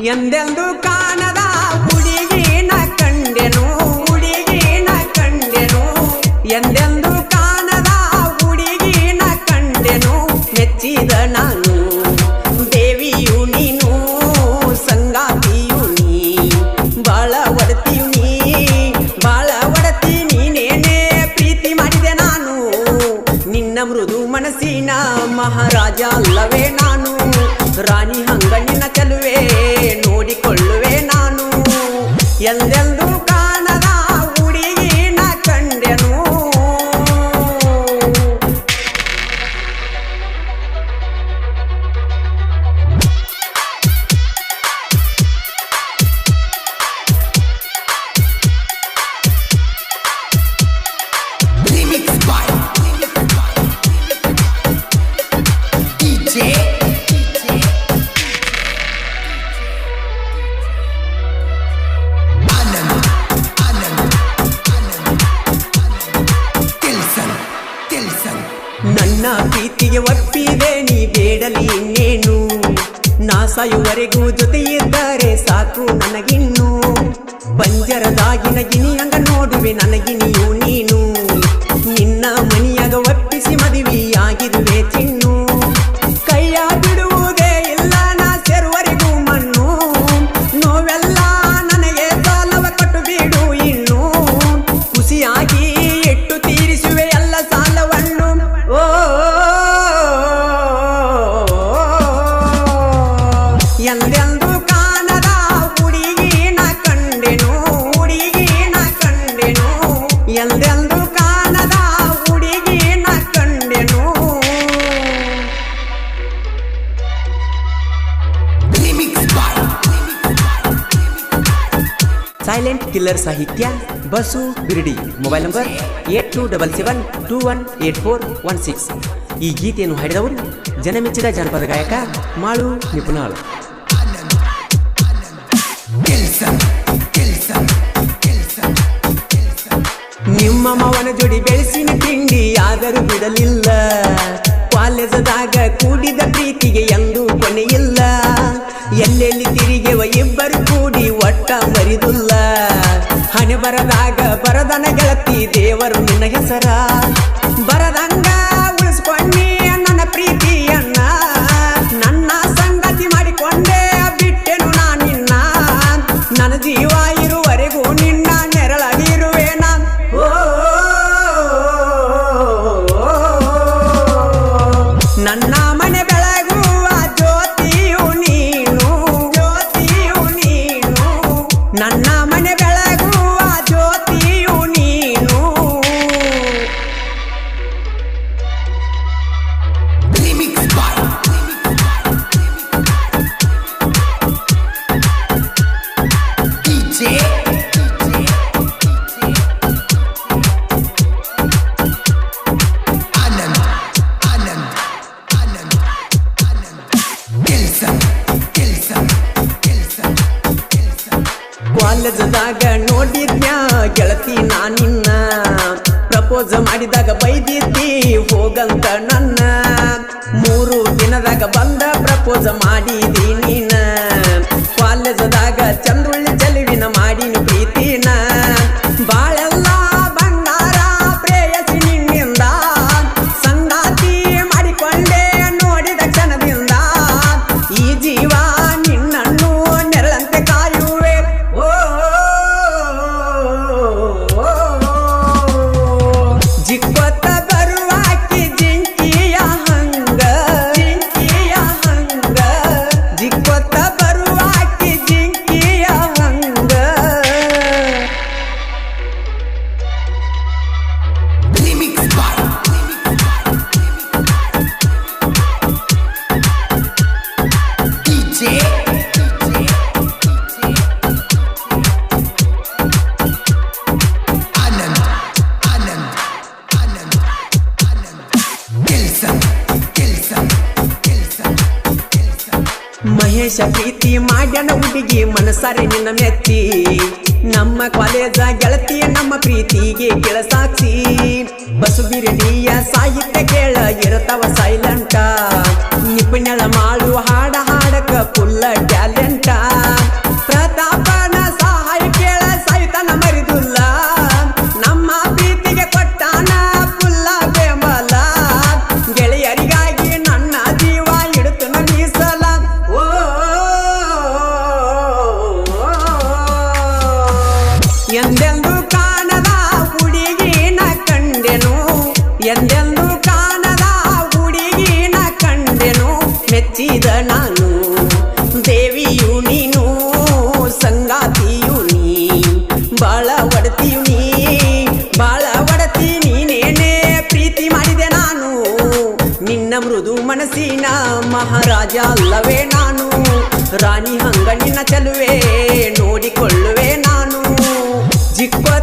ಎಂದೆಂದು ಕಾಣದ ಹುಡುಗಿನ ಕಂಡೆನು ಹುಡುಗಿನ ಕಂಡೆನು. ಎಂದೆಂದು ಕಾಣದ ಹುಡುಗಿನ ಕಂಡೆನು, ಮೆಚ್ಚಿದ ನಾನು, ದೇವಿಯು ನೀನು, ಸಂಗಾತಿಯು ನೀ ಬಾಳ ನೀ ಬಾಳ ಒಡತಿ ನೀನೇನೇ, ಪ್ರೀತಿ ಮಾಡಿದೆ ನಾನು. ನಿನ್ನ ಮೃದು ಮನಸ್ಸಿನ ಮಹಾರಾಜ ಅಲ್ಲವೇ ನಾನು, ರಾಣಿ ಎಂದೆಂದು ಕಾಣದ ಪ್ರೀತಿಗೆ ಒಪ್ಪಿದೆ ನೀ ಬೇಡಲಿ ಇನ್ನೇನು? ನಾ ಸಾಯುವರೆಗೂ ಜೊತೆಯಿದ್ದಾರೆ ಸಾಕು ನನಗಿನ್ನು. ಬಂಜರದಾಗಿನ ಗಿನಿಯಂಗ ನೋಡುವೆ ನನಗಿನಿಯು. ಕಿಲ್ಲರ್ ಸಾಹಿತ್ಯ Basu ಬಿರ್ಡಿ. Mobile number eight two double seven two one eight four one six. ಈ ಗೀತೆಯನ್ನು ಹಾಡಿದವರು ಜನಮೆಚ್ಚಿದ ಜಾನಪದ ಗಾಯಕ ಮಾಳು ನಿಪುಣಾಳ್. ನಿಮ್ಮ ಮವನ ಜೋಡಿ ಬೆಳೆಸಿನ ತಿಂಡಿ ಆದರೂ ಬಿಡಲಿಲ್ಲ. ಕಾಲೇಜದಾಗ ಕೂಡಿದ ಪ್ರೀತಿಗೆ ಎಂದು ಕೊನೆಯಿಲ್ಲ. ಬರದಾಗ ಬರದನ ಗೆಳತಿ ದೇವರು ನಿನ್ನ ಹೆಸರ. ಕಾಲೇಜದಾಗ ನೋಡಿದ್ನ್ಯಾ? ಗೆಳತಿ ನಾನಿನ್ನ ಪ್ರಪೋಸ್ ಮಾಡಿದಾಗ ಬೈದಿದ್ದಿ ಹೋಗಂತ ನನ್ನ. ಮೂರು ದಿನದಾಗ ಬಂದ ಪ್ರಪೋಸ್ ಮಾಡಿದಿ. ಜಿಕ್ಕೊತ್ತ ನಿಮಿಷ ಪ್ರೀತಿ ಮಾಡ್ಯಾನ ಹುಡುಗಿ ಮನಸಾರೆ ನಿನ್ನ ಮೆತ್ತಿ ನಮ್ಮ ಕಾಲೇಜ ಗೆಳತಿಯ ನಮ್ಮ ಪ್ರೀತಿಗೆ ಕೆಳ ಸಾಕ್ಷಿ ಬಸು ಬಿರಡಿಯ ಸಾಹಿತ್ಯ ಕೇಳ ಇರತವ ಸೈಲೆಂಟ ನಿಪುಣಳ ಮಾಡು ಹಾಡ ಹಾಡಕ ಫುಲ್ಲ ಟ್ಯಾಲೆಂಟ ಮೆಚ್ಚಿದ ನಾನು, ದೇವಿಯು ನೀನು, ಸಂಗಾತಿಯು ನೀ ಬಾಳ ಒಡತಿಯು ನೀ ಬಾಳ ಒಡತಿ ನೀನೇನೇ, ಪ್ರೀತಿ ಮಾಡಿದೆ ನಾನು, ನಿನ್ನ ಮೃದು ಮನಸ್ಸಿನ ಮಹಾರಾಜ ಅಲ್ಲವೇ ನಾನು, ರಾಣಿ ಹಂಗ ನಿನ್ನ ಚಲುವೆ ನೋಡಿಕೊಳ್ಳುವೆ ನಾನು ಜಿಕ್ಕ